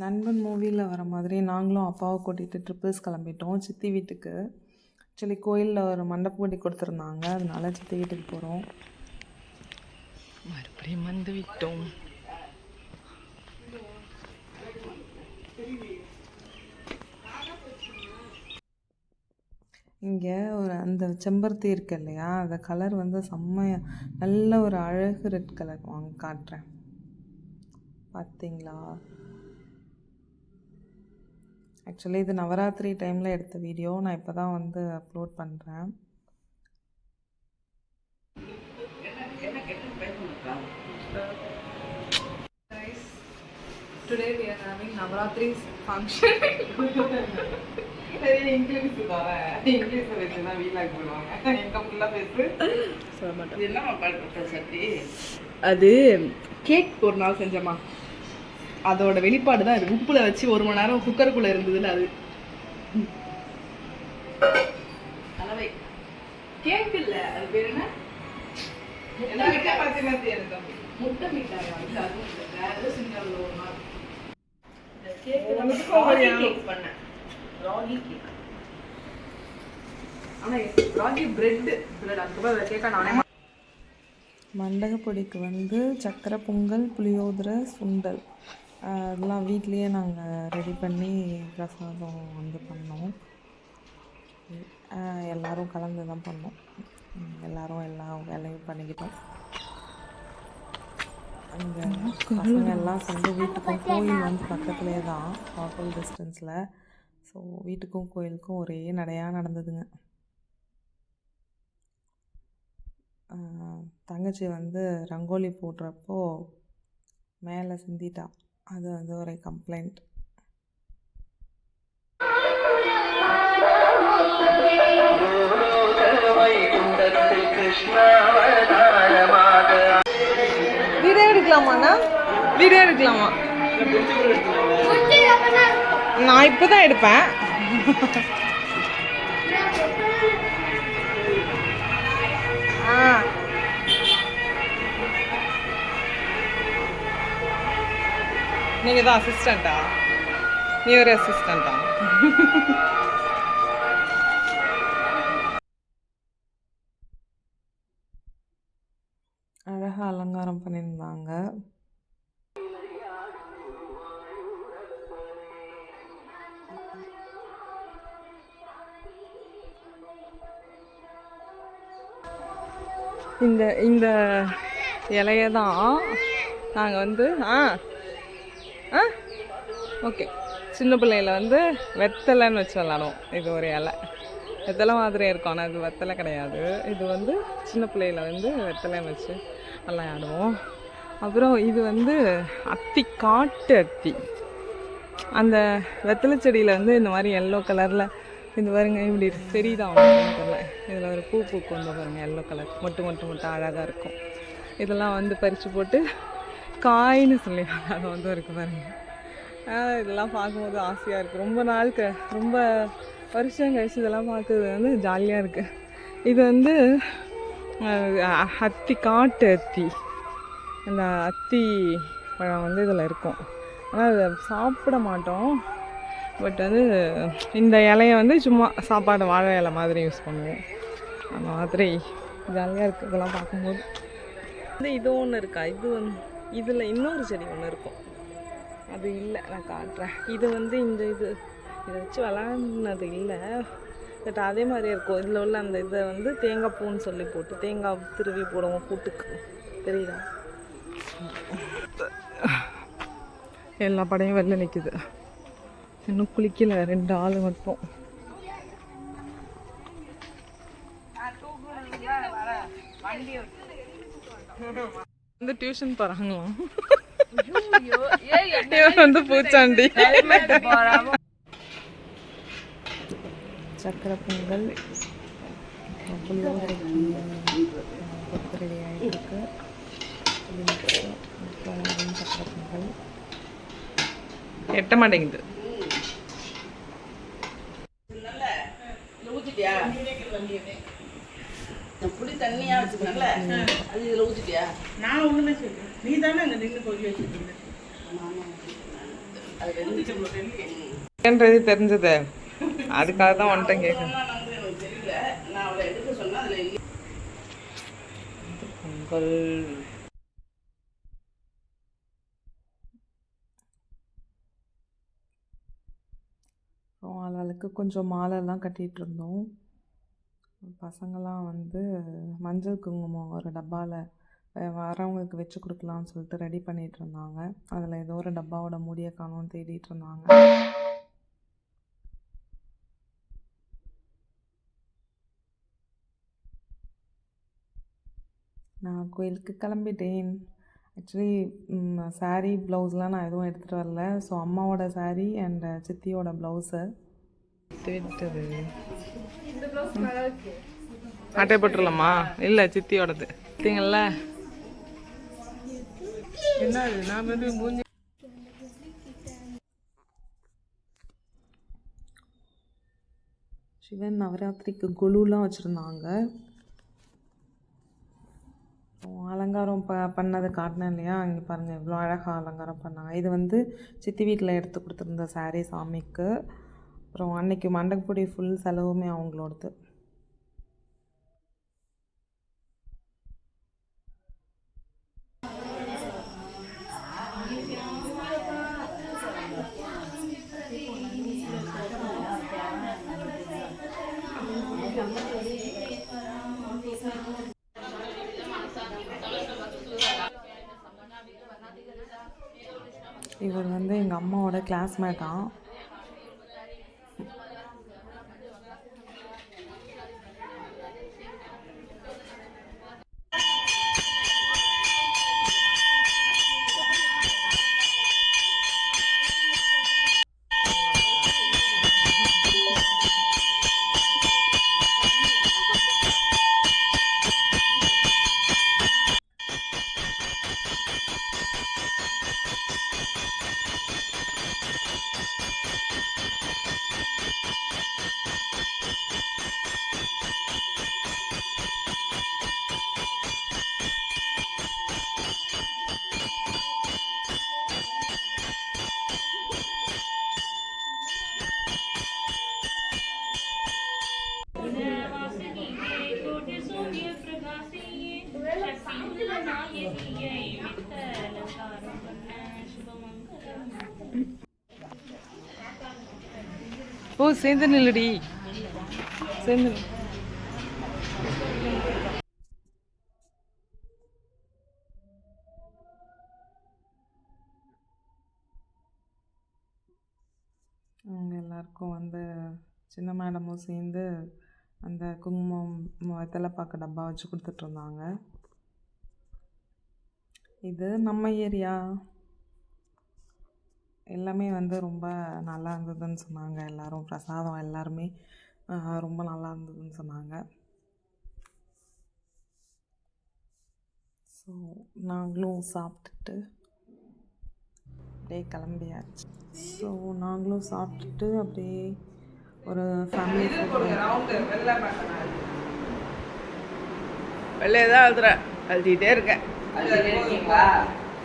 நண்பன் மூவியில் வர மாதிரி நாங்களும் அப்பாவை கூட்டிகிட்டு ட்ரிப்பிள்ஸ் கிளம்பிட்டோம் சித்தி வீட்டுக்கு. ஆக்சுவலி கோயிலில் ஒரு மண்டபம் கட்டி கொடுத்துருந்தாங்க. அதனால சித்தி வீட்டுக்கு போகிறோம் மறுபடியும் வந்து விட்டோம். இங்கே ஒரு அந்த செம்பருத்தி இருக்கு இல்லையா? அந்த கலர் வந்து செம்மையா நல்ல ஒரு அழகு ரெட் கலர் வாங்க காட்டுறேன். பார்த்தீங்களா ஆக்சுவலி இது நவராத்திரி டைமில் எடுத்த வீடியோ நான் இப்போ தான் வந்து அப்லோட் பண்ணுறேன் today we are having Navratri function English English வச்சுதான் வீலாக் போடுவாங்க. எங்க ஃபுல்லா பேசு. சொல்ல மாட்டேன். இது என்ன பண்ற சட்டி? அது கேக் ஒரு நாள் செஞ்சோமா அதோட வெளிப்பாடு தான் இது. உப்புல வச்சு ஒரு மணி நேரம் குக்கருக்குள்ள இருந்ததுல அது. அளவை கேக் இல்ல அது பேர் என்ன? முட்டை மிட்டாயா இல்ல அதுவும் இல்ல. வேற செஞ்சாங்க ஒரு நாள் இந்த கேக் பண்ணேன். ராகி கேக் ஆனா ராகி பிரெட் பிரெட் அதுக்கப்புறம் அதை கேக்கா நானே மண்டகப்பொடிக்கு வந்து சக்கரை பொங்கல் புளியோதரை சுண்டல். அதெல்லாம் வீட்லேயே நாங்கள் ரெடி பண்ணி பிரசாதம் வந்து பண்ணோம். எல்லோரும் கலந்து தான் பண்ணோம். எல்லோரும் எல்லா வேலையும் பண்ணிக்கிட்டோம். அந்த பசங்க எல்லாம் சேர்ந்து வீட்டுக்கும் கோயில் வந்து பக்கத்துலேயே தான் வாக்கல் டிஸ்டன்ஸில் ஸோ வீட்டுக்கும் கோயிலுக்கும் ஒரே நடையாக நடந்ததுங்க. தங்கச்சி வந்து ரங்கோலி போடுறப்போ மேலே சிந்திட்டா. அது வந்து ஒரு கம்ப்ளைண்ட் வீடியோ எடுக்கலாமாண்ணா? வீடியோ எடுக்கலாமா? நான் இப்போ தான் எடுப்பேன். ஆ. நீங்கள் தான் அசிஸ்டண்ட்டா நீ ஒரு அசிஸ்டண்ட்டா அழகாக அலங்காரம் பண்ணியிருந்தாங்க. இந்த இந்த இலைய தான் நாங்கள் வந்து ஆ ஆ? ஓகே. சின்ன பிள்ளையில வந்து வெத்தலைன்னு வச்சு விளாடுவோம். இது ஒரு இலை. வெத்தலை மாதிரி இருக்கும். ஆனால் இது வெத்தலை கிடையாது. இது வந்து சின்ன பிள்ளையில வந்து வெத்தலைன்னு வச்சு விளையாடுவோம். அப்புறம் இது வந்து அத்தி காட்டு அத்தி. அந்த வெத்தலை செடியில் வந்து இந்த மாதிரி எல்லோ கலரில் இது பாருங்க இப்படி தெரியுதா தெரியல. இதில் ஒரு பூ பூக்கு வந்து பாருங்கள் எல்லோ கலர் மொட்டு மொட்டு மொட்டு அழகாக இருக்கும். இதெல்லாம் வந்து பறித்து போட்டு காயின்னு சொல்லி அது வந்து இருக்கு பாருங்க. இதெல்லாம் பார்க்கும்போது ஆசையாக இருக்குது ரொம்ப நாளுக்கு ரொம்ப வருஷம் கழிச்சு இதெல்லாம் பார்க்குறது வந்து ஜாலியாக இருக்குது இது வந்து அத்தி காட்டு அத்தி. அந்த அத்தி பழம் வந்து இதில் இருக்கும். ஆனால் அதை சாப்பிட மாட்டோம். பட் வந்து இந்த இலையை வந்து சும்மா சாப்பாடு வாழை இலை மாதிரி யூஸ் பண்ணுவோம். அந்த மாதிரி ஜாலியாக இருக்குது இதெல்லாம் பார்க்கும்போது. வந்து இது ஒன்று இருக்கா? இது வந்து இதில் இன்னொரு செடி ஒன்று இருக்கும். அது இல்லை நான் காட்டுறேன். இது வந்து இந்த இது இதை வச்சு விளாட்னது இல்லை. பட் அதே மாதிரி இருக்கும். இதில் உள்ள அந்த இதை வந்து தேங்காய் பூன்னு சொல்லி போட்டு தேங்காய் திருவி போடுவோம் கூட்டுக்கு. தெரியுதா? எல்லா படையும் வெளில நிற்குது இன்னும் குளிக்கல ரெண்டு ஆள் மட்டும். வந்து டியூஷன் போறாங்களாம் இவன் வந்து பூச்சாண்டி. சக்கரை பொங்கல். ரெடி ஆகிட்டு சக்கரை பொங்கல் எட்ட மாட்டேங்குது. ஊத்திட்டியா? புளி தண்ணியா வச்சுக்கணும்ல. அது இதுல ஊத்திட்டியா? நான் ஒண்ணுமே சொல்றேன் நீ தானே அங்க நின்று கொதி. என்றது தெரிஞ்சது. அதுக்காக தான் வந்துட்டேன் இல்ல. பொங்கல். அப்புறம் ஆளாளுக்கு கொஞ்சம் மாலைலாம் கட்டிகிட்டு இருந்தோம். பசங்களாம் வந்து மஞ்சள் குங்குமம் ஒரு டப்பாவில் வரவங்களுக்கு வச்சு கொடுக்கலான்னு சொல்லிட்டு ரெடி பண்ணிகிட்டு இருந்தாங்க. அதில் ஏதோ ஒரு டப்பாவோட மூடியை காணோன்னு தேடிட்டு இருந்தாங்க. நான் கோயிலுக்கு கிளம்பிட்டேன். ஆக்சுவலி சாரீ ப்ளவுஸ்லாம் நான் எதுவும் எடுத்துகிட்டு வரல. ஸோ அம்மாவோட சாரீ அண்ட் சித்தியோட ப்ளவுஸு விட்டது அட்டை போட்டுடலாமா இல்லை சித்தியோடது. பார்த்தீங்கள்ல என்ன அது நான் வந்து மூஞ்சி சிவன் நவராத்திரிக்கு குழுலாம் வச்சுருந்தாங்க. அலங்காரம் ப பண்ணதை காட்டினேன் இல்லையா? இங்கே பாருங்கள் எவ்வளோ அழகாக அலங்காரம் பண்ணாங்க. இது வந்து சித்தி வீட்டில் எடுத்து கொடுத்துருந்த saree சாமிக்கு. அப்புறம் அன்னைக்கு மண்டகப்பொடி ஃபுல் செலவுமே அவங்களோடது. இவர் வந்து எங்கள் அம்மாவோட கிளாஸ்மேட்டான் ஓ சேர்ந்து நில்லுடி. சேர்ந்து அவங்க எல்லாருக்கும் வந்து சின்ன மேடமும் சேர்ந்து அந்த குங்குமம் வெத்தலைப்பாக்கு டப்பா வச்சு கொடுத்துட்ருந்தாங்க இது நம்ம ஏரியா. எல்லாமே வந்து ரொம்ப நல்லா இருந்ததுன்னு சொன்னாங்க. எல்லாரும் பிரசாதம் எல்லாருமே ரொம்ப நல்லா இருந்ததுன்னு சொன்னாங்க. ஸோ நாங்களும் சாப்பிட்டுட்டு அப்படியே கிளம்பியாச்சு. ஸோ நாங்களும் சாப்பிட்டுட்டு அப்படியே ஒரு ஃபேமிலி ஃபோட்டோ ரவுண்டு வெள்ளை பார்க்கணும் வெள்ளையை தான் எழுதுறேன் எழுதிட்டே இருக்கேன் இருக்கீங்களா